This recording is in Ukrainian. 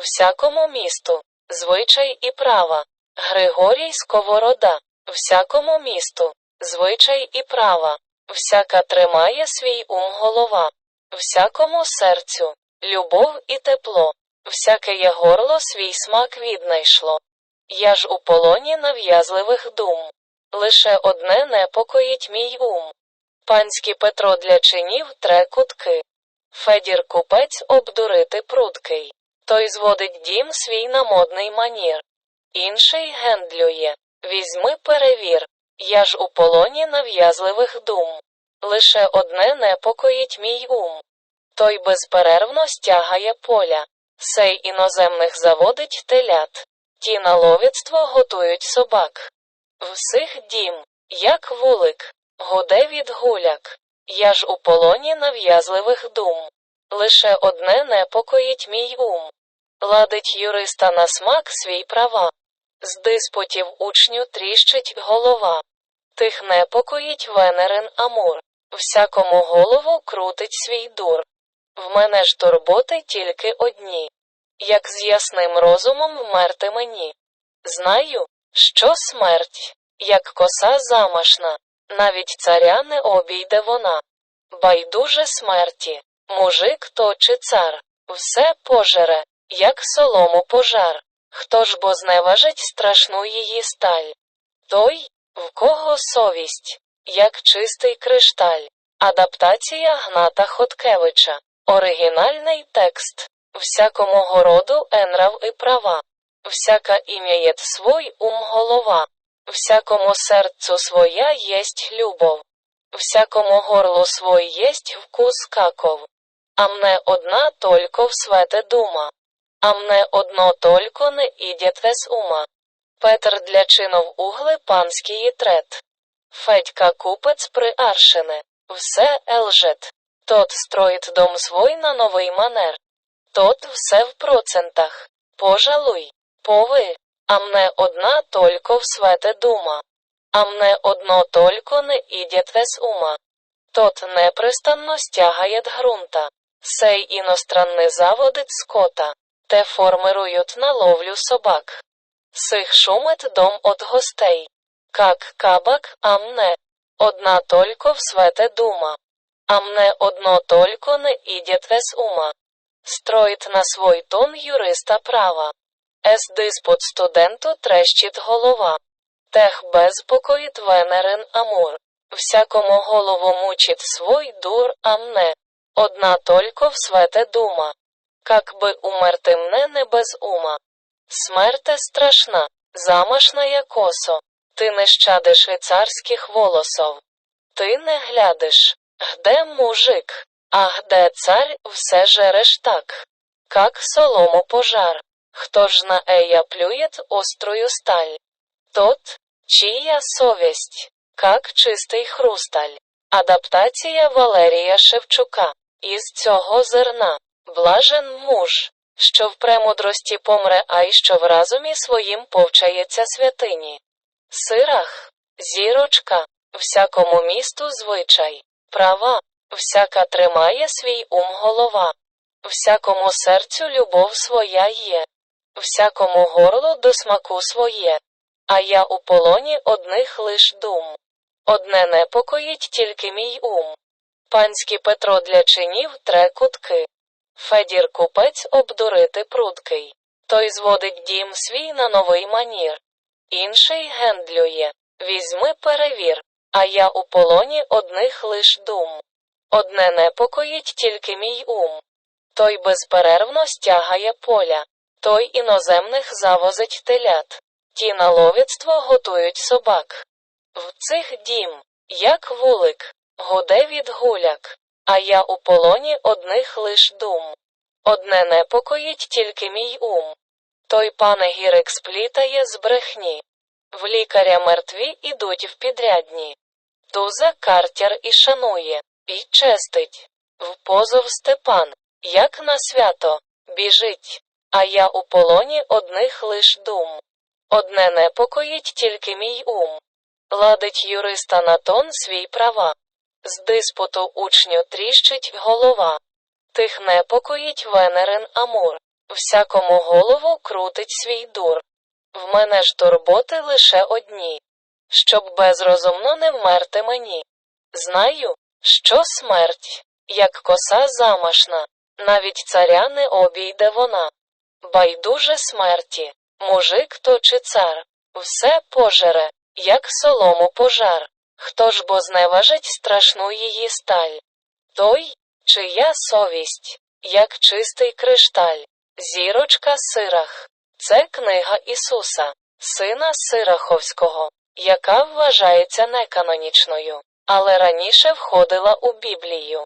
всякому місту, звичай і права. Григорій Сковорода, всякому місту, звичай і права. Всяка тримає свій ум голова, всякому серцю, любов і тепло, всяке є горло свій смак віднайшло. Я ж у полоні нав'язливих дум. Лише одне непокоїть мій ум. Панський Петро для чинів тре кутки. Федір купець обдурити прудкий. Той зводить дім свій на модний манір. Інший гендлює. Візьми перевір. Я ж у полоні нав'язливих дум. Лише одне непокоїть мій ум. Той безперервно стягає поля. Сей іноземних заводить телят. Ті на ловіцтво готують собак. Всіх дім, як вулик, гуде від гуляк. Я ж у полоні нав'язливих дум. Лише одне непокоїть мій ум. Ладить юриста на смак свій права. З диспутів учню тріщить голова. Тих непокоїть Венерин Амур. Всякому голову крутить свій дур. В мене ж турботи тільки одні. Як з ясним розумом вмерти мені. Знаю, що смерть, як коса замашна, навіть царя не обійде вона. Байдуже смерті, мужик то чи цар, все пожере, як солому пожар. Хто ж бо зневажить страшну її сталь? Той, в кого совість, як чистий кришталь. Адаптація Гната Хоткевича. Оригінальний текст. Всякому городу енрав і права. Всяка ім'яєт свой ум голова. Всякому серцю своя єсть любов. Всякому горлу свой єсть вкус каков. А мне одна только в свете дума. А мне одно только не ідет вес ума. Петр для чинов угли панський трет. Федька купець при Аршине. Все елжет. Тот строїть дом свой на новий манер. Тот все в процентах. Пожалуй, пови. А мне одна только в свете дума. А мне одно только не ідет вес ума. Тот непрестанно стягает грунта. Сей іностранний заводить скота. Те формирують на ловлю собак. Сих шумит дом от гостей. Как кабак, а мне. Одна только в свете дума. А мне одно только не ідет вес ума. Строїть на свой тон юриста права. Ес диспут студенту трещить голова. Тех безпокоїть Венерин Амур. Всякому голову мучить свой дур, а мне. Одна только в свете дума. Как би умерти мне не без ума. Смерте страшна, замашна я косо. Ти не щадиш і царських волосов. Ти не глядиш, где мужик, а где царь все жереш так. Как солому пожар. Хто ж на ея плюет острую сталь? Тот, чия совість, как чистий хрусталь. Адаптація Валерія Шевчука. Із цього зерна. Блажен муж, що в премудрості помре, а й що в разумі своїм повчається святині. Сирах, зірочка, всякому місту звичай, права, всяка тримає свій ум голова, всякому серцю любов своя є, всякому горлу до смаку своє, а я у полоні одних лиш дум. Одне непокоїть тільки мій ум. Панський Петро для чинів тре кутки. Федір купець обдурити прудкий. Той зводить дім свій на новий манір. Інший гендлює. Візьми перевір, а я у полоні одних лиш дум. Одне непокоїть тільки мій ум. Той безперервно стягає поля, той іноземних завозить телят. Ті на ловіцтво готують собак. В цих дім, як вулик, гуде від гуляк, а я у полоні одних лиш дум. Одне непокоїть тільки мій ум. Той панегірик сплітає з брехні. В лікаря мертві ідуть в підрядні. Туза картяр і шанує, і честить. В позов Степан, як на свято, біжить, а я у полоні одних лиш дум. Одне непокоїть тільки мій ум. Ладить юриста на тон свій права. З диспуту учню тріщить голова. Тих непокоїть Венерин Амур. Всякому голову крутить свій дур. В мене ж турботи лише одні. Щоб безрозумно не вмерти мені. Знаю, що смерть, як коса замашна, навіть царя не обійде вона. Байдуже смерті, мужик то чи цар, все пожере, як солому пожар. Хто ж бо зневажить страшну її сталь? Той, чия совість, як чистий кришталь, зірочка сирах. Це книга Ісуса, сина Сираховського, яка вважається неканонічною, але раніше входила у Біблію.